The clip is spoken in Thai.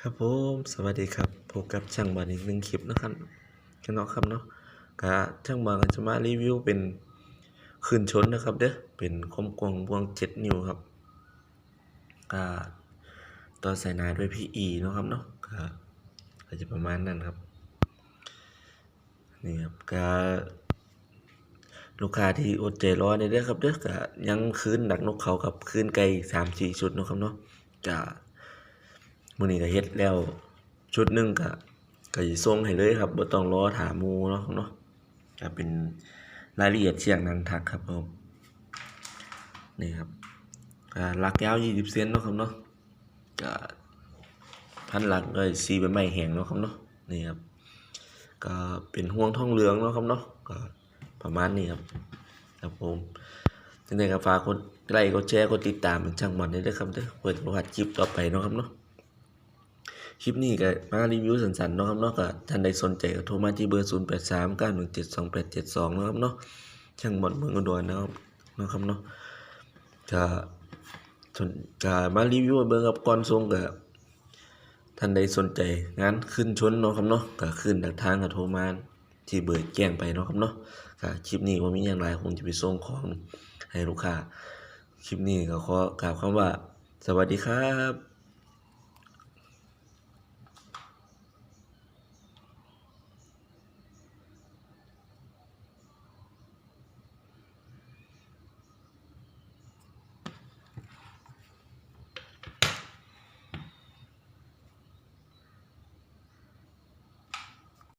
ครับผมสวัสดีครับพบกับช่างบอลอีกหนึ่งคลิปนะครับกันเนาะครับเนาะก็ช่างบอลก็จะมารีวิวเป็นคืนชนนะครับเด้อเป็นคมกวงบวงเจ็ดนิ้วครับก็ต่อสายนายด้วย PE เนาะครับเนาะก็ก็จะประมาณนั้นครับนี่ครับก็ลูกค้าที่อดใจรอในเด้อครับเด้อก็ยังคืนดักนกเขากับคืนไก่สามสี่ชุดเนาะครับเนาะก็ มื้อนี้ก็เฮ็ดแล้วชุดหนึงก็ก็สิส่งให้เลยครับบ่ต้องรอถามหมู่เนาะครับเนาะก็เป็นรายละเอียดเชียงนันทักครับผมนี่ครับก็ลักยาว20เซนเนาะครับเนาะก็พันหลักก็สีใบไม้แห้งเนาะครับเนาะนี่ครับก็เป็นห่วงทองเหลืองเนาะครับเนาะก็ประมาณนี้ครับครับผมจังไดก็ฝากกดไลค์กดแชร์กดติดตามเป็นช่างมันด้ด้อครับเด้อเปิดรหัสคลิปต่อไปเนาะครับเนาะ คลิปนี้ก็มารีวิวสั้นๆเนาะครับเนาะก็ท่านใดสนใจก็โทรมาที่เบอร์ 0 8 3 9 1 7 2 8 7 2นะครับเนาะช่างบอลเมืองอุดรนะครับเนาะครับเนาะก็สนก็มารีวิวเบิ่งกับก่อนส่งก็ท่านใดสนใจงานขึ้นชนเนาะครับเนาะก็ขึ้นดักทางก็โทรมาที่เบอร์แจ้งไปเนาะครับเนาะก็คลิปนี้ว่ามีอย่างไรคงจะไปส่งของให้ลูกค้าคลิปนี้ก็ขอกล่าวคำว่า สวัสดีครับ